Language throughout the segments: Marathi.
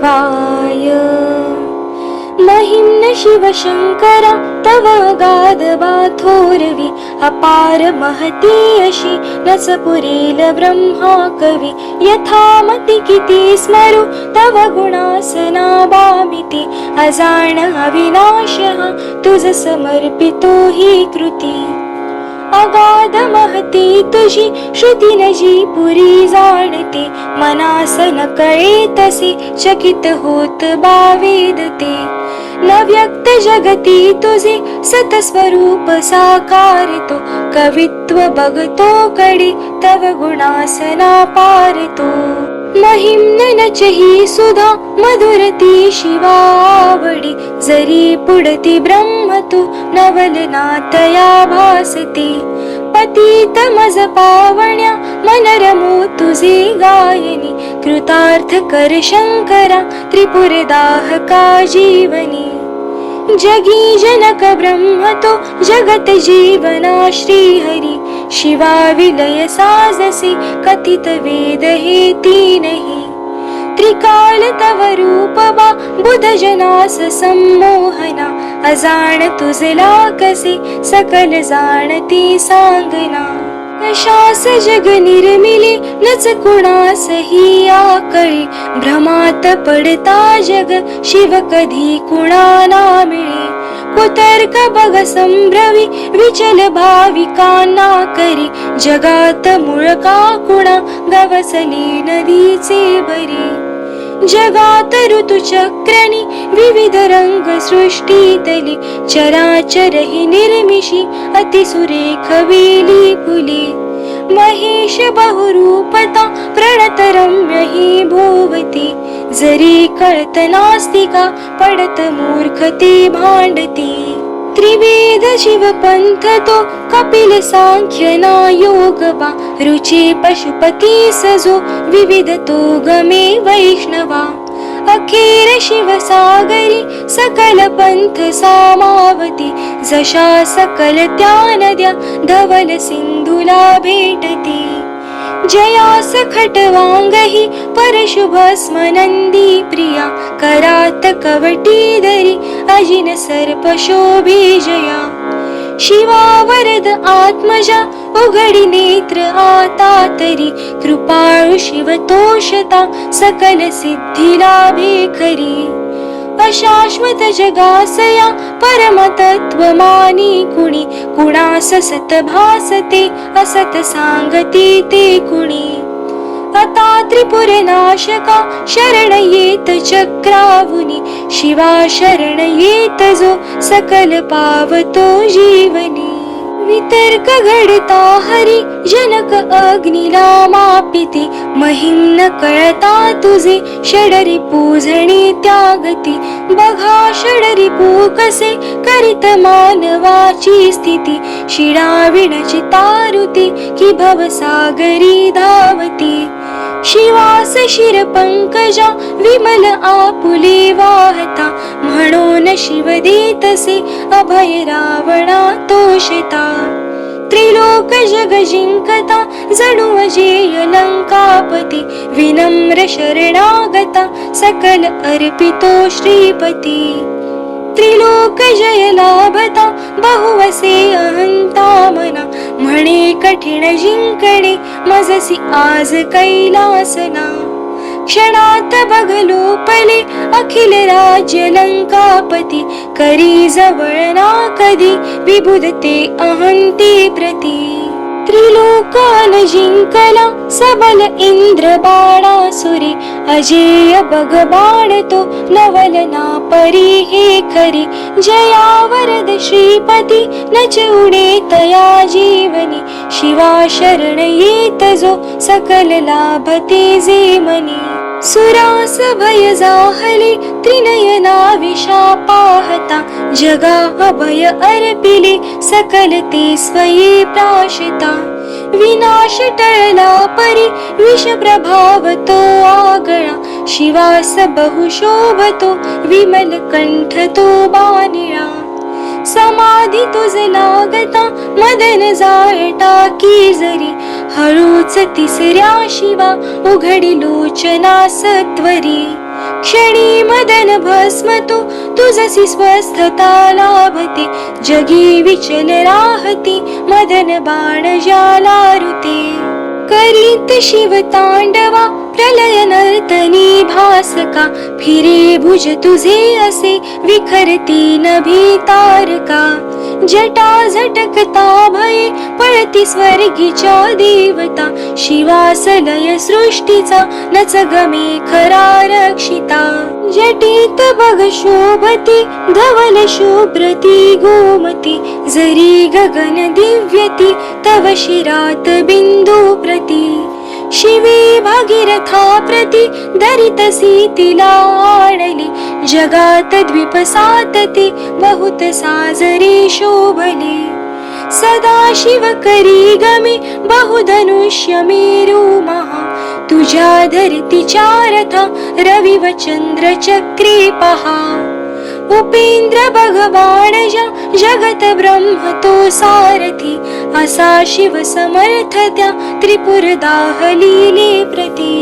शिवाय. महिम्न शिवशङ्करा तव गाद बाथोरवि अपार महती अशी रस पुरेल ब्रह्मा कवी यथामति किती स्मरु तव गुणासना बामिति. अजाण अविनाशः तुझ समर्पितो हि कृती. अगाध महती तुझी श्रुती नजी पुरी जाणते. मनासन कळे तसे चकित होत बावेदते. न व्यक्त जगती तुझे सतस्वरूप साकारतो. कवित्व बघतो कडे तव गुणासना पारतो. महिम्न नचही सुधा मधुरती शिवावडी. जरी पुडती ब्रह्म तु नवलनातया भासते. पतित मज पावण्या मनरमो तुझे गायनी. कृतार्थ कर शंकरा त्रिपुरदाहका जीवनी. जगी जनक ब्रह्म तो जगत जीवना श्रीहरी शिवा विलय साजसे कथित वेद हे तीनही त्रिकाल तव बुधजनास बुध जनास संमोहना अजाण तुझला कसे सकल जाणती सांगना. कशास जग निर्मिले नच कुणास ही आकळी. भ्रमात पडता जग शिव कधी कुणाला मिळे. कुतर्क बघ संभ्रवी विचल भाविकांना करी जगात मुळका कुणा गवसली नदीचे बरी. जगात ऋतुचक्रणी विविध रंग सृष्टीतली चराचर हि निर्मिशी अतिसुरेख वेली फुले. महेश बहुरूपता प्रणत रम्य हि भोवती. जरी कळत नास्तिका पडत मूर्खते भांडती. त्रिवेद शिव पंथ तो कपिल सांख्य ना योग बा पशुपती सजो विविध तो गमे वैष्णवा। अखेर शिव सागरी सकल पंथ सामावती जशा सकल त्या नद्या धवल सिंधुला भेटती। जयास खटवांगही परशुभ स्मनंदी प्रिया करात कवटी दरी अजिन सर्प शोभी जया। शिवा वरद आत्मजा उघडी नेत्र आता तरी कृपाळु शिव तोषता सकल सिद्धी लाभे खरी। अशाश्वत जगासया परमतत्व मानी कुणी. कुणास सत भासते असत सांगती ते कुणी. आता त्रिपुर नाशका शरण येत चक्रावुनी. शिवा शरण येत जो सकल पावतो जीव. तर्क घडता हरी जनक अग्निला मापिती न कळता तुझे षडरी पूजणी त्यागती. बघा षडरी कसे करीत मानवाची स्थिती. शिडाविणची तारुती कि भवसागरी धावती. शिवास शिर पंकजा विमल आपुली वाहता. म्हणून शिव देतसे अभय रावणा तोषता. त्रिलोक जग जिंकता जणू अजेय लंकापती. विनम्र शरणागता सकल अर्पितो श्रीपती. त्रिलोक जय लाभता बहुवसे अहंता मना. म्हणे कठीण जिंकणे मजसी आज कैलासना. क्षणात बघलो पले अखिल राज्य लंकापती. करी जवळ ना कधी विबुधते अहंती प्रती. त्रिलोकान जिंकला सबल इंद्र बाणासुरी अजेय बघ बाण तो नवल ना परी हे खरी जयावरद श्रीपती नच उडे तया जीवनी शिवा शरण येत जो सकल लाभते जे मनी सुरास त्रिनयनाविशापाहता जगाभय त्रिनयना अर्पिले सकल ते स्वयि प्राशिता। विनाशटला परि विषप्रभावतो आगणा शिवास बहुशोभतो विमलकण्ठतो बानिरा समाधी तुझ लागता मदन जाळटा टाकी जरी हळूच तिसऱ्या शिवा उघडी लोचना सत्वरी. क्षणी मदन भस्म तो तुझसी स्वस्थता लाभते. जगी विचल राहती मदन बाण ज्यालारुते करीत शिव तांडवा प्रलय नर्तनी भासका फिरे भुज तुझे असे विखरती नभी तारका जटा झटकता भये पळती स्वर्गीच्या देवता. शिवासलय सृष्टीचा नच गमे खरा रक्षिता. जटीत बघ शोभती धवल शुभ्रती गोमती. जरी गगन दिव्यती तव शिरात बिंदू प्रती. शिवे भागीरथा प्रति दरितसी तिला आणली जगात द्वीप सातते बहुत साजरी शोभली. सदा शिव करी गमी बहुधनुष्य मेरू महा. तुझ्या धरतीच्या रथा रवि व चंद्र चक्री पहा. उपेंद्र भगवान जगत ब्रह्म तो सारथी असा शिव समर्थ त्या त्रिपुर दाहलीले प्रती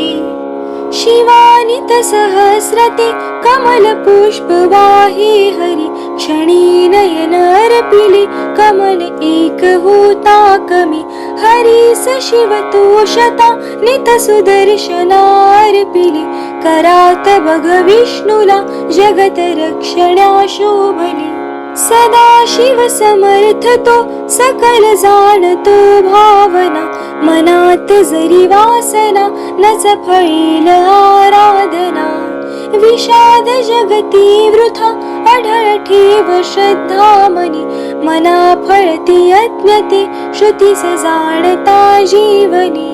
शिवानित सहस्रते कमल पुष्प वाहे हरी क्षणी नयन अर्पिले कमल एक होता कमी. हरीस शिव तोषता नित सुदर्शनार्पिली करात बघ विष्णूला जगत रक्षणा शोभली. सदा शिव समर्थ तो सकल जाणतो भावना. मनात जरी वासना नच फळेल आराधना. विषाद जगती वृथा अढळ ठेव श्रद्धा मनी मना फळती अज्ञते श्रुतीस जाणता जीवनी.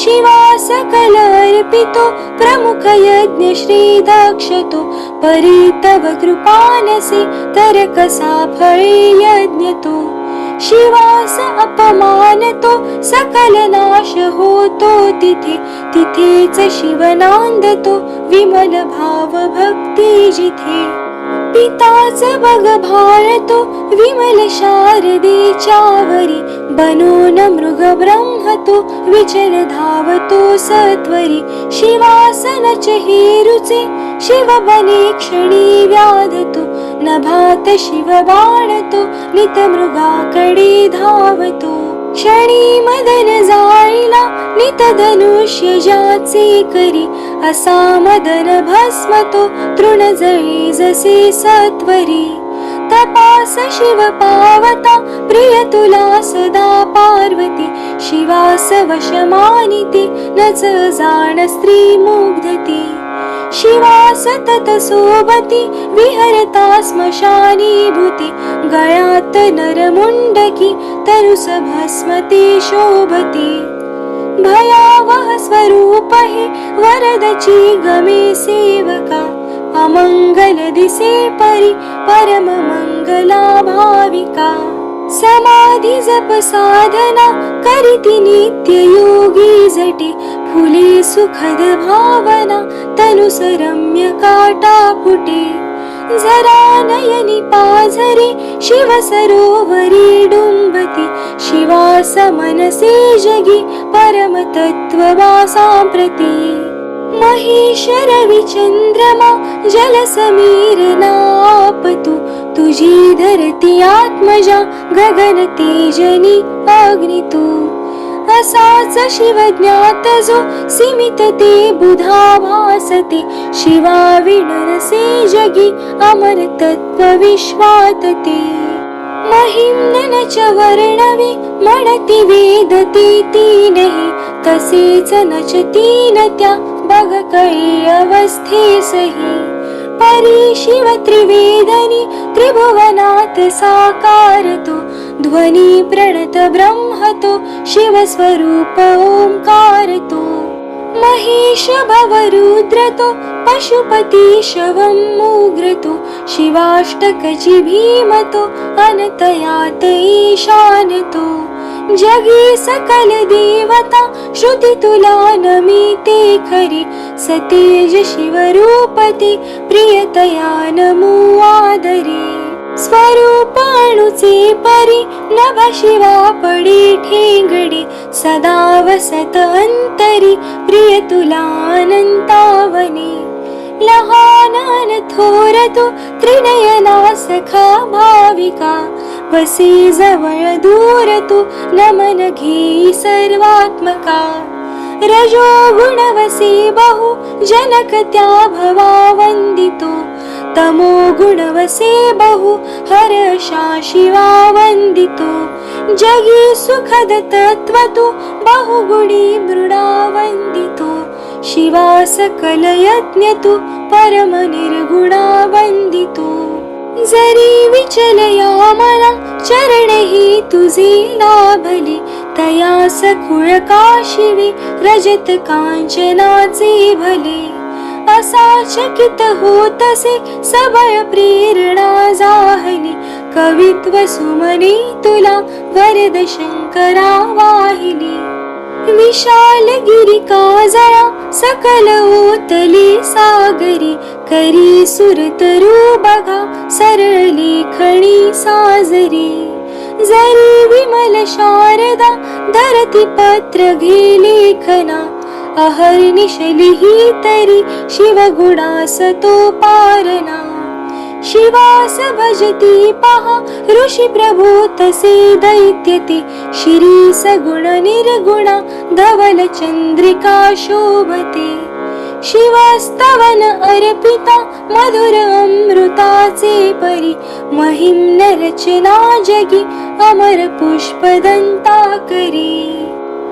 शिवा सकल अर्पितो प्रमुख यज्ञ श्री दक्षतो परी तव कृपानसी तर कसा फळे यज्ञ शिवास शिवास अपमानतो सकल नाश होतो. तिथे तिथेच शिव नांदतो विमल भाव भक्ती जिथे. पिताच बघ भारतो विमल शारदेच्या वरी बनून मृग ब्रह्म तो विचल धावतो सत्वरी. शिवासनच हेरुचे शिव बने क्षणी व्याधतो नभात शिव बाणतो नित मृगाकडे धावतो. क्षणी मदन जाळीला नित धनुष्य ज्याचे करी असा मदन भस्मतो तृण जळी जसे सत्वरी. तपास शिव पावता प्रिय तुला सदा पार्वती. शिवास वश मानिती नच जाण स्त्री मुग्धती. शिवा सतत सोबती विहरता स्मशानी भूती गळ्यात नरमुंडकी तरुस शोभती. भयावह स्वरूप हे वरदची गमे सेवका अमंगल दिसे परी परम मंगला भाविका. समाधी जप साधना करीती नित्य योगी जटे खदभावना तनुसरम्य काटापुटे जरा नयनि पाझरे शिव सरोवरे डुम्बते शिवा समनसि जगे परमतत्त्ववासां प्रति महेश रविचन्द्रमा जलसमीरनापतु तुजी धरति आत्मजा गगनतेजनि अग्नि तु असाच शिव ज्ञात जो सीमित ते बुधा भासते. शिवा विणरसे जगी अमर तत्व विश्वात ते. महिम्न च वर्णवी म्हणती वेदती तीनही तसेच नच तीन त्या बघ कळी अवस्थेसही. परि शिव त्रिवेदनी त्रिभुवनात् साकारतो ध्वनि प्रणत ब्रह्मतो शिवस्वरूप ओङ्कारतो महेश भवरुद्रतो पशुपति पशुपतिशवं उग्रतो शिवाष्टकचि भीमतो अनतयात ईशानतो जगी सकल देवता श्रुती तुला नमिते खरी सतेज शिवरूपते प्रियतया नमो आदरी स्वरूपाणुचे परी नभ शिवा पडी ठेंगडी सदा वसत अंतरी प्रिय तुला अनंतावनी। लहान थोर तू त्रिनयना सखा भाविका. वसी जवळ दूर तू नमन घे सर्वात्मका. रजो गुणवसी बहु जनक त्या भवा वंदितो. तमो गुणवसे बहु हर शिवा वंदितो. जगी सुखद तत्व तू बहुगुणी मृडा वंदितो. शिवा सकल यज्ञ तू परम निर्गुणा जरी विचलया मला चरण ही तुझी लाभली. तया सखुळ काशिवे रजत कांचनाचे भले. असा चकित होतसे सबळ प्रेरणा जाहली. कवित्व सुमने तुला वरद शंकरा वाहिली. विशाल गिरिका जरा सकल ओतली सागरी करी सुरतरू बघा सरळ खणी साजरी. जरी विमल शारदा धरती पत्र घे लेखना अहर्निशली लिही तरी शिवगुणास तो पारना. शिवास भजती पहा ऋषी प्रभू तसे दैत्यते. श्री सगुण निर्गुणा धवल चंद्रिका शोभते. शिवास्तवन अर्पिता मधुर अमृताचे परी. महिम्न रचना जगी अमर पुष्पदंता करी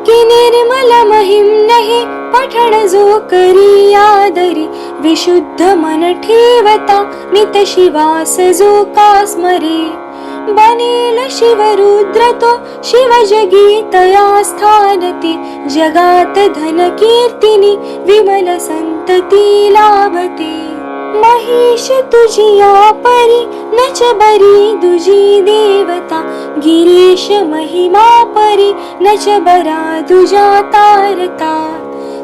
कि निर्मल महिम्न हे पठण जो करी आदरी विशुद्ध मन ठेवता नित शिवास जो का स्मरे. बनेल शिवरुद्र तो शिव जगी तया स्थानती जगात धन कीर्तिनी विमल संतती लाभते. महिष तुझी या परी नच बरी दुजी देवता गिरीश महिमा परी नच बरा दुजा तारता.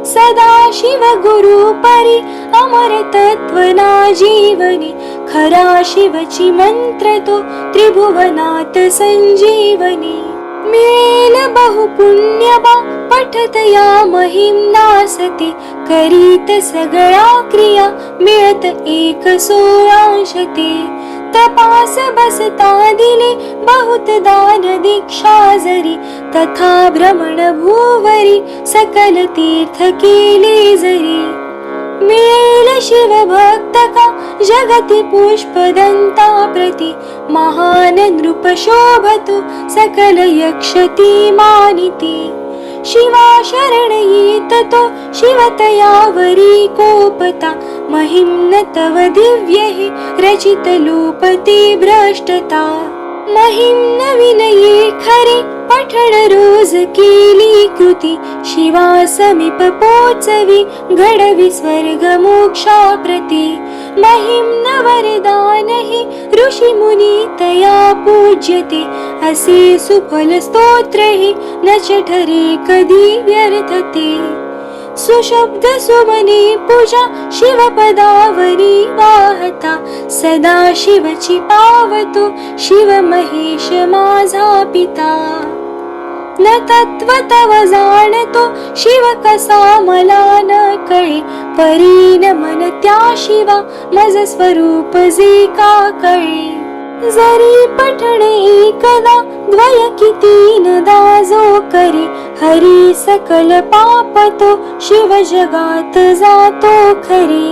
सदा शिव गुरु परी अमर तत्वना जीवनी खरा शिवची मंत्र तो त्रिभुवनात संजीवनी. मिळेल बहु पुण्यबा पठत या महिम्नासती करीत सगळ्या क्रिया मिळत एक सोळांशते तपास बसता दिले बहुत दान दीक्षा जरी तथा भ्रमण भूवरी सकल तीर्थ केले जरी। मिळेल शिव भक्त का जगती पुष्पदंता प्रती महान नृप शोभतो सकल यक्षती मानिती। शिवा शरणये ततो शिवतया वरीकोपता महिं न तव दिव्यैः रचितलोपते भ्रष्टता। महिम्न विनये खरे पठण रोज केली कृती. शिवा समीप पोचवी घडवी स्वर्ग मोक्षा प्रती. महिम वरदान हि ऋषी मुनी तया पूज्यते. असे सुफल स्तोत्र हे नच ठरे कधी व्यर्थते. सुशब्द सुमने पूजा शिवपदावरी वाहता. सदा शिवची पावतो शिव महेश माझा पिता. न तत्व तव जाणतो शिव कसा मला न कळे. परीन मन त्या शिवा मज स्वरूप जे का कळे. जरी पठणे एकदा द्वय किती नदा जो करी. हरी सकल पाप तो शिव जगात जातो खरी.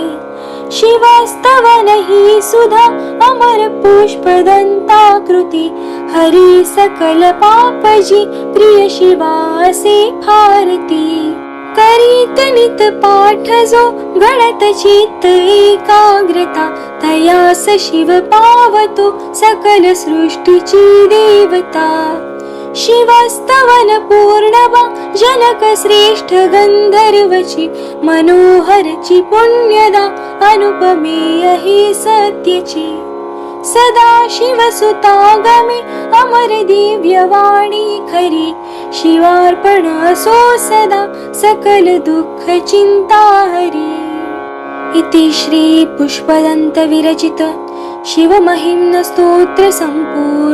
शिवास्तवन ही सुधा अमर पुष्पदंता कृती हरी सकल पापजी प्रिय शिवासे भारती. करीत नित पाठ जो गणत चित्त एकाग्रता. तयास शिव पावतो सकल सृष्टीची देवता. शिवस्तवन पूर्णवा जनक श्रेष्ठ गंधर्वची मनोहरची पुण्यदा अनुपमेय हे सत्यची. सदा शिवसुतागमे अमर दिव्यवाणी खरी शिवार्पण असो सदा सकल दुःख चिंता हरी. इति श्री पुष्पदंत विरचित शिवमहिम्न स्तोत्र संपूर्ण.